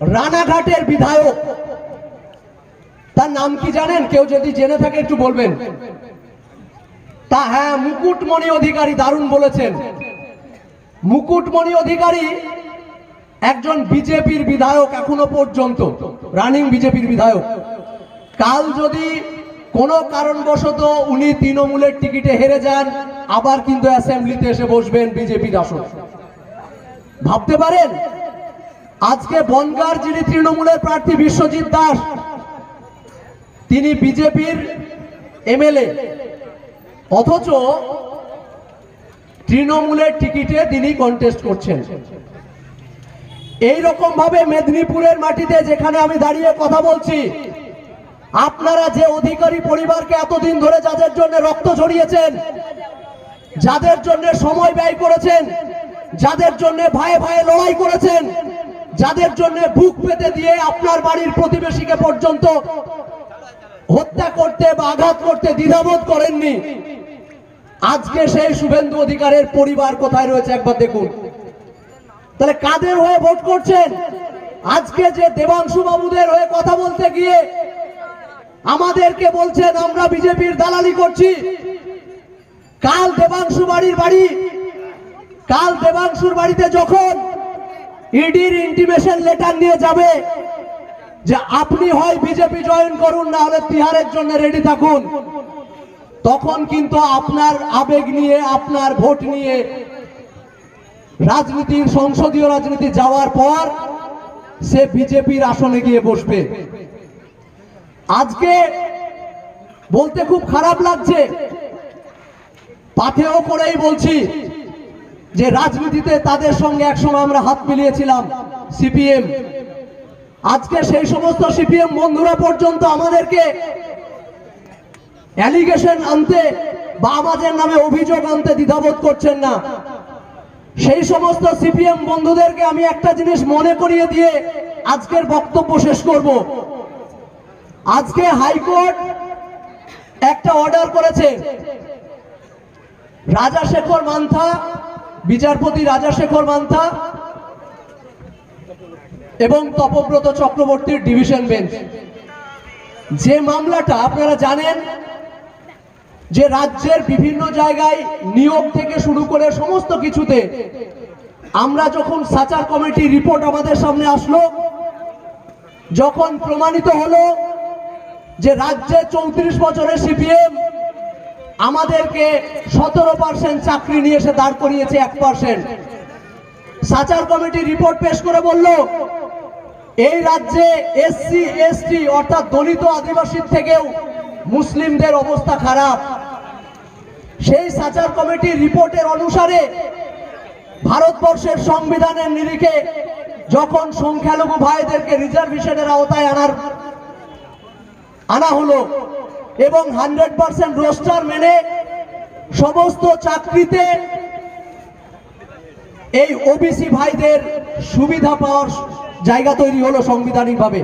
রানাঘাটের বিধায়ক। তার নাম কি জানেন? কেউ যদি জেনে থাকে একটু বলবেন। তা হ্যাঁ মুকুটমণি অধিকারী দারুণ বলেছেন। মুকুটমণি অধিকারী একজন বিজেপির বিধায়ক এখনও পর্যন্ত, রানিং বিজেপির বিধায়ক। কাল যদি কোনো কারণবশত উনি তৃণমূলের টিকিটে হেরে যান, আবার কিন্তু অ্যাসেম্বলিতে এসে বসবেন বিজেপির আসন ভাবতে পারেন? আজকে বনগার যিনি তৃণমূলের প্রার্থী বিশ্বজিৎ দাস, তিনি বিজেপির এমএলএ। অথচ তৃণমূলের টিকিটে তিনি কন্টেস্ট করছেন। এই রকম ভাবে মেদিনীপুরের মাটিতে যেখানে আমি দাঁড়িয়ে কথা বলছি, আপনারা যে অধিকারী পরিবারকে এতদিন ধরে যাদের জন্য রক্ত ঝরিয়েছেন, যাদের জন্য সময় ব্যয় করেছেন, যাদের জন্য ভয়ে ভয়ে লড়াই করেছেন যাদের জন্য বুক পেতে দিয়ে আপনার বাড়ির প্রতিবেশীকে পর্যন্ত হত্যা করতে বা আঘাত করতে দ্বিধাবোধ করেননি। আজকে সেই শুভেন্দু অধিকারের পরিবার কোথায় রয়েছে একবার দেখুন। তাহলে কাদের হয়ে ভোট করছেন? আজকে যে দেবাংশু বাবুদের হয়ে কথা বলতে গিয়ে আমাদেরকে বলছেন, আমরা বিজেপির দালালি করছি। কাল দেবাংশু বাড়ির বাড়ি, কাল দেবাংশুর বাড়িতে যখন ইডির ইন্টিমেশন লেটার নিয়ে যাবে যে আপনি হয় বিজেপি জয়েন করুন, না হলে তিহারের জন্য রেডি থাকুন। তখন কিন্তু আপনার আবেগ নিয়ে, আপনার ভোট নিয়ে রাজনীতির সংসদীয় রাজনীতি যাওয়ার পর সে বিজেপির আসনে গিয়ে বসবে। আজকে বলতে খুব খারাপ লাগছে পাথেও করেই বলছি যে রাজনীতিতে তাদের সঙ্গে একসময় আমরা হাত মিলিয়েছিলাম, সিপিএম। আজকে সেই সমস্ত সিপিএম বন্ধুরা পর্যন্ত আমাদেরকে অ্যালিগেশন আনতে বা আমাদের নামে অভিযোগ আনতে দ্বিধাবোধ করছেন না। সেই সমস্ত সিপিএম বন্ধুদেরকে আমি একটা জিনিস মনে করিয়ে দিয়ে আজকের বক্তব্য শেষ করব। আজকে হাইকোর্ট একটা অর্ডার করেছে। রাজা শেখর মান্থা বিচারপতি রাজাশেখর মান্থা এবং তপব্রত চক্রবর্তীর ডিভিশন বেঞ্চ। যে মামলাটা আপনারা জানেন যে রাজ্যের বিভিন্ন জায়গায় নিয়োগ থেকে শুরু করে সমস্ত কিছুতে আমরা যখন সাচার কমিটি রিপোর্ট আমাদের সামনে আসলো, যখন প্রমাণিত হলো যে রাজ্যে চৌত্রিশ বছরের সিপিএম আমাদেরকে সতেরো পার্সেন্ট চাকরি নিয়ে এসে দাঁড় করিয়েছে এক পার্সেন্ট সাচার কমিটি রিপোর্ট পেশ করে বলল, এই রাজ্যে এসসি, এসটি, অর্থাৎ দলিত আদিবাসীর থেকেও মুসলিমদের অবস্থা খারাপ। সেই সাচার কমিটির রিপোর্টের অনুসারে ভারতবর্ষের সংবিধানের নিরিখে যখন সংখ্যালঘু ভাইদেরকে রিজার্ভেশনের আওতায় আনার, আনা হলো এবং হান্ড্রেড পার্সেন্ট রোস্টার মেনে সমস্ত চাকরিতে এই ওবিসি ভাইদের সুবিধা পাওয়ার জায়গা তৈরি হলো সাংবিধানিকভাবে।